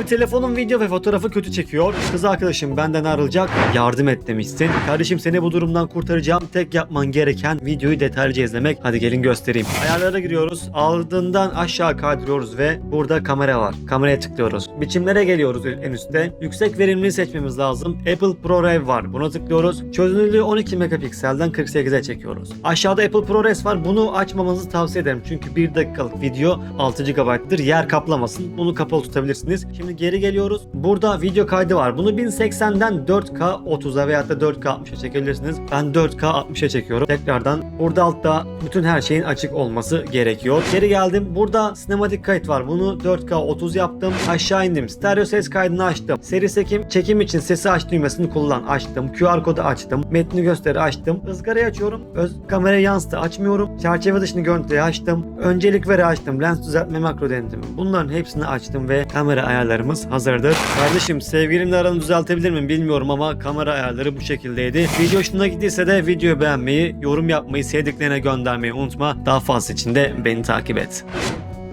Abi telefonun video ve fotoğrafı kötü çekiyor. Kız arkadaşım benden ayrılacak. Yardım et demişsin. Kardeşim seni bu durumdan kurtaracağım. Tek yapman gereken videoyu detaylıca izlemek. Hadi gelin göstereyim. Ayarlara giriyoruz. Aldığından aşağı kaydırıyoruz ve burada kamera var. Kameraya tıklıyoruz. Biçimlere geliyoruz en üstte. Yüksek verimliliği seçmemiz lazım. Apple ProRes var. Buna tıklıyoruz. Çözünürlüğü 12 megapikselden 48'e çekiyoruz. Aşağıda Apple ProRes var. Bunu açmamanızı tavsiye ederim. Çünkü 1 dakikalık video 6 GB'dır. Yer kaplamasın. Bunu kapalı tutabilirsiniz. Şimdi geri geliyoruz. Burada video kaydı var. Bunu 1080'den 4K 30'a veyahut da 4K 60'a çekebilirsiniz. Ben 4K 60'a çekiyorum. Tekrardan burada altta bütün her şeyin açık olması gerekiyor. Geri geldim. Burada sinematik kayıt var. Bunu 4K 30 yaptım. Aşağı indim. Stereo ses kaydını açtım. Seri çekim, çekim için sesi aç düğmesini kullan. Açtım. QR kodu açtım. Metni gösteri açtım. Izgarayı açıyorum. Öz kamerayı yansıtı açmıyorum. Çerçeve dışını görüntüyü açtım. Öncelik veri açtım. Lens düzeltme makro denedim. Bunların hepsini açtım ve kamera ayarlarımız hazırdır. Kardeşim sevgilimle aranı düzeltebilir miyim bilmiyorum ama kamera ayarları bu şekildeydi. Video hoşuna gittiyse de videoyu beğenmeyi, yorum yapmayı, sevdiklerine göndermeyi unutma. Daha fazla için de beni takip et.